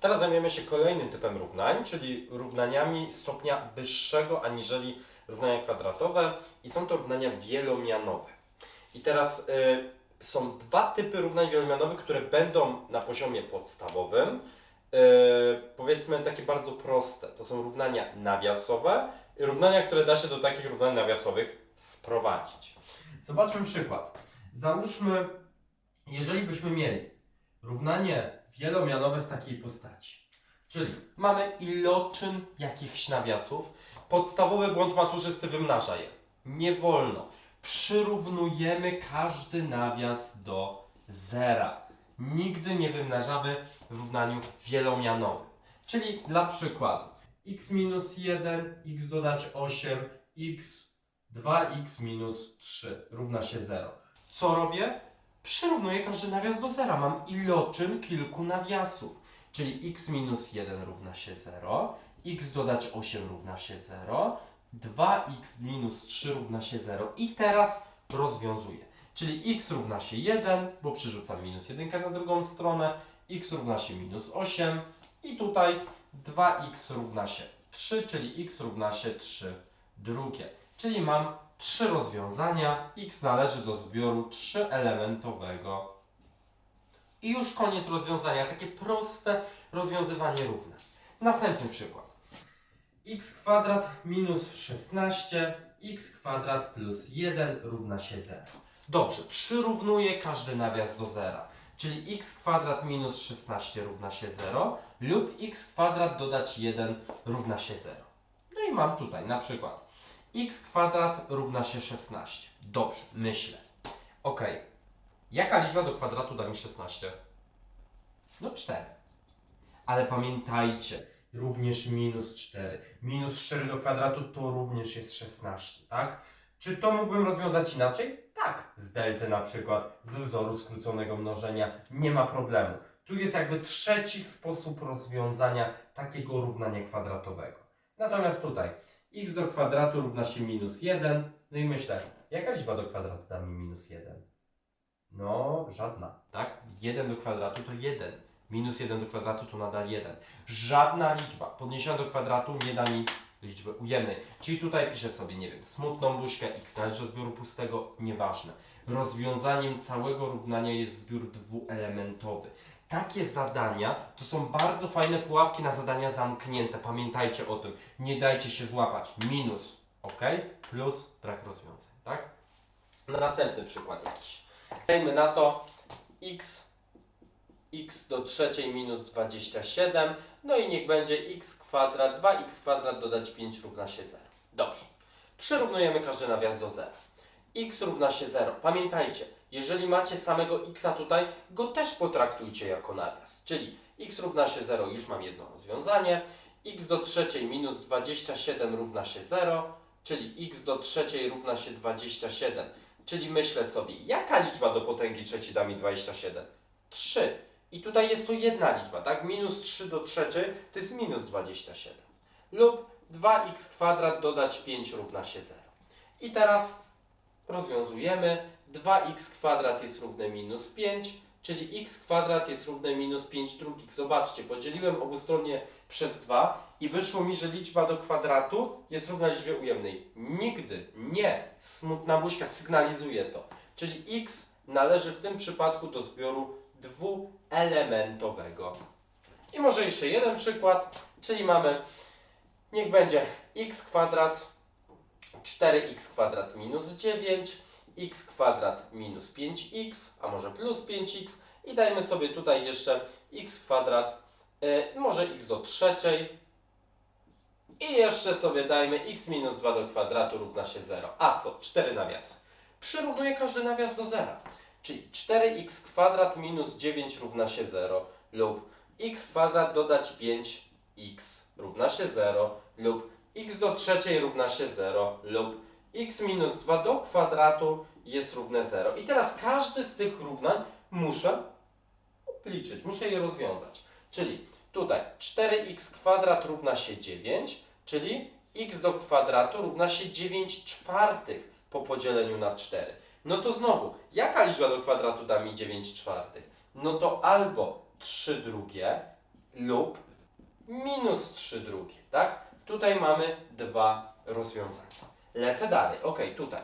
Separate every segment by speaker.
Speaker 1: Teraz zajmiemy się kolejnym typem równań, czyli równaniami stopnia wyższego aniżeli równania kwadratowe i są to równania wielomianowe. I teraz y, są dwa typy równań wielomianowych, które będą na poziomie podstawowym. Y, powiedzmy takie bardzo proste. To są równania nawiasowe i równania, które da się do takich równań nawiasowych sprowadzić. Zobaczmy przykład. Załóżmy, jeżeli byśmy mieli równanie wielomianowe w takiej postaci. Czyli mamy iloczyn jakichś nawiasów. Podstawowy błąd maturzysty wymnaża je. Nie wolno. Przyrównujemy każdy nawias do zera. Nigdy nie wymnażamy w równaniu wielomianowym. Czyli dla przykładu x minus 1, x dodać 8, x 2x minus 3 równa się 0. Co robię? Przyrównuję każdy nawias do zera. Mam iloczyn kilku nawiasów. Czyli x minus 1 równa się 0, x dodać 8 równa się 0, 2x minus 3 równa się 0. I teraz rozwiązuję. Czyli x równa się 1, bo przerzucam minus 1 na drugą stronę, x równa się minus 8 i tutaj 2x równa się 3, czyli x równa się 3 drugie. Czyli mam trzy rozwiązania. X należy do zbioru trzyelementowego. I już koniec rozwiązania. Takie proste rozwiązywanie równań. Następny przykład. x kwadrat minus 16, x kwadrat plus 1 równa się 0. Dobrze, przyrównuję każdy nawias do zera. Czyli x kwadrat minus 16 równa się 0 lub x kwadrat dodać 1 równa się 0. No i mam tutaj na przykład x kwadrat równa się 16. Dobrze, myślę. Ok. Jaka liczba do kwadratu da mi 16? No 4. Ale pamiętajcie, również minus 4. Minus 4 do kwadratu to również jest 16, tak? Czy to mógłbym rozwiązać inaczej? Tak. Z delty na przykład, z wzoru skróconego mnożenia. Nie ma problemu. Tu jest jakby trzeci sposób rozwiązania takiego równania kwadratowego. Natomiast tutaj x do kwadratu równa się minus 1. No i myślę, jaka liczba do kwadratu da mi minus 1? No, żadna, tak? 1 do kwadratu to 1. Minus 1 do kwadratu to nadal 1. Żadna liczba podniesiona do kwadratu nie da mi liczby ujemnej. Czyli tutaj piszę sobie, nie wiem, smutną buźkę x należy do zbioru pustego, nieważne. Rozwiązaniem całego równania jest zbiór dwuelementowy. Takie zadania to są bardzo fajne pułapki na zadania zamknięte. Pamiętajcie o tym. Nie dajcie się złapać. Minus, ok? Plus brak rozwiązań, tak? Na następny przykład jakiś. Dajmy na to x, x do trzeciej minus 27, no i niech będzie x kwadrat, 2x kwadrat dodać 5 równa się 0. Dobrze. Przyrównujemy każdy nawias do 0. x równa się 0. Pamiętajcie, jeżeli macie samego x tutaj, go też potraktujcie jako nawias. Czyli x równa się 0, już mam jedno rozwiązanie. x do trzeciej minus 27 równa się 0, czyli x do trzeciej równa się 27. Czyli myślę sobie, jaka liczba do potęgi trzeciej da mi 27? 3. I tutaj jest to jedna liczba, tak? Minus 3 do trzeciej to jest minus 27. Lub 2x kwadrat dodać 5 równa się 0. I teraz rozwiązujemy. 2x kwadrat jest równe minus 5, czyli x kwadrat jest równe minus 5 drugich. Zobaczcie, podzieliłem obustronnie przez 2 i wyszło mi, że liczba do kwadratu jest równa liczbie ujemnej. Nigdy nie. Smutna buźka sygnalizuje to. Czyli x należy w tym przypadku do zbioru dwuelementowego. I może jeszcze jeden przykład, czyli mamy, niech będzie x kwadrat 4x kwadrat minus 9, x kwadrat minus 5x, a może plus 5x i dajmy sobie tutaj jeszcze x kwadrat, y, może x do trzeciej i jeszcze sobie dajmy x minus 2 do kwadratu równa się 0. A co? 4 nawiasy. Przyrównuję każdy nawias do zera. Czyli 4x kwadrat minus 9 równa się 0 lub x kwadrat dodać 5x równa się 0 lub x do trzeciej równa się 0 lub x minus 2 do kwadratu jest równe 0. I teraz każdy z tych równań muszę obliczyć, muszę je rozwiązać. Czyli tutaj 4x kwadrat równa się 9, czyli x do kwadratu równa się 9 czwartych po podzieleniu na 4. No to znowu, jaka liczba do kwadratu da mi 9 czwartych? No to albo 3 drugie, lub minus 3 drugie, tak? Tutaj mamy dwa rozwiązania. Lecę dalej. Ok, tutaj.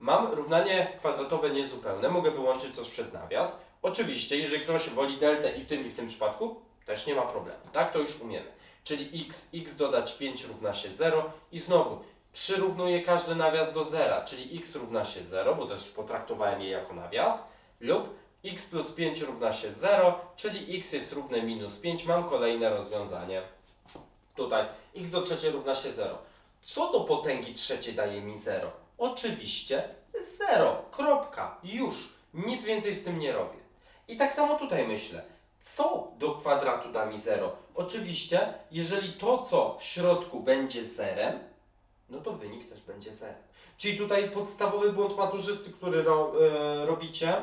Speaker 1: Mam równanie kwadratowe niezupełne, mogę wyłączyć coś przed nawias. Oczywiście, jeżeli ktoś woli deltę i w tym i w tym przypadku, też nie ma problemu, tak? To już umiemy. Czyli x, x dodać 5 równa się 0 i znowu przyrównuję każdy nawias do zera, czyli x równa się 0, bo też potraktowałem je jako nawias, lub x plus 5 równa się 0, czyli x jest równe minus 5, mam kolejne rozwiązanie. Tutaj x do trzeciej równa się 0. Co do potęgi trzeciej daje mi 0? Oczywiście 0. Kropka. Już. Nic więcej z tym nie robię. I tak samo tutaj myślę. Co do kwadratu da mi 0? Oczywiście, jeżeli to, co w środku będzie zerem, no to wynik też będzie zerem. Czyli tutaj podstawowy błąd maturzysty, który ro, e, robicie, e,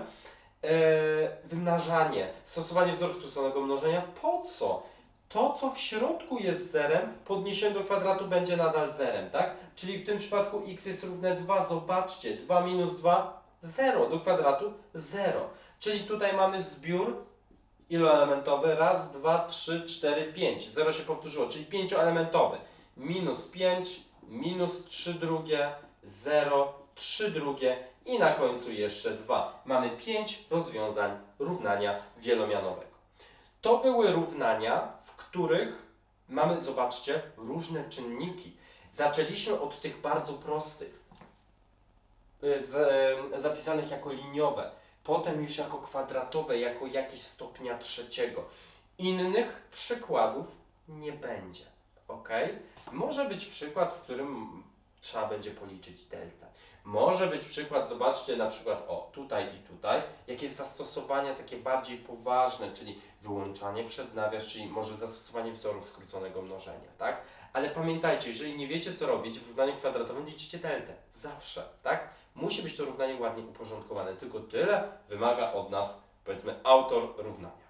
Speaker 1: wymnażanie, stosowanie wzorów skróconego mnożenia. Po co? To, co w środku jest zerem, podniesione do kwadratu będzie nadal zerem, tak? Czyli w tym przypadku x jest równe 2. Zobaczcie, 2 minus 2, 0. Do kwadratu 0. Czyli tutaj mamy zbiór iloelementowy. Raz, dwa, trzy, cztery, pięć. 0 się powtórzyło, czyli pięcioelementowy. Minus 5, minus 3 drugie, 0, 3 drugie i na końcu jeszcze 2. Mamy 5 rozwiązań równania wielomianowego. To były równania, których mamy, zobaczcie, różne czynniki. Zaczęliśmy od tych bardzo prostych, y, z, e, zapisanych jako liniowe, potem już jako kwadratowe, jako jakieś stopnia trzeciego. Innych przykładów nie będzie. ok? Może być przykład, w którym trzeba będzie policzyć delta. Może być przykład, zobaczcie na przykład, o tutaj i tutaj, jakieś zastosowania takie bardziej poważne, czyli wyłączanie przed nawias, czyli może zastosowanie wzorów skróconego mnożenia, tak? Ale pamiętajcie, jeżeli nie wiecie co robić w równaniu kwadratowym, liczcie deltę. Zawsze, tak? Musi być to równanie ładnie uporządkowane. Tylko tyle wymaga od nas, powiedzmy, autor równania.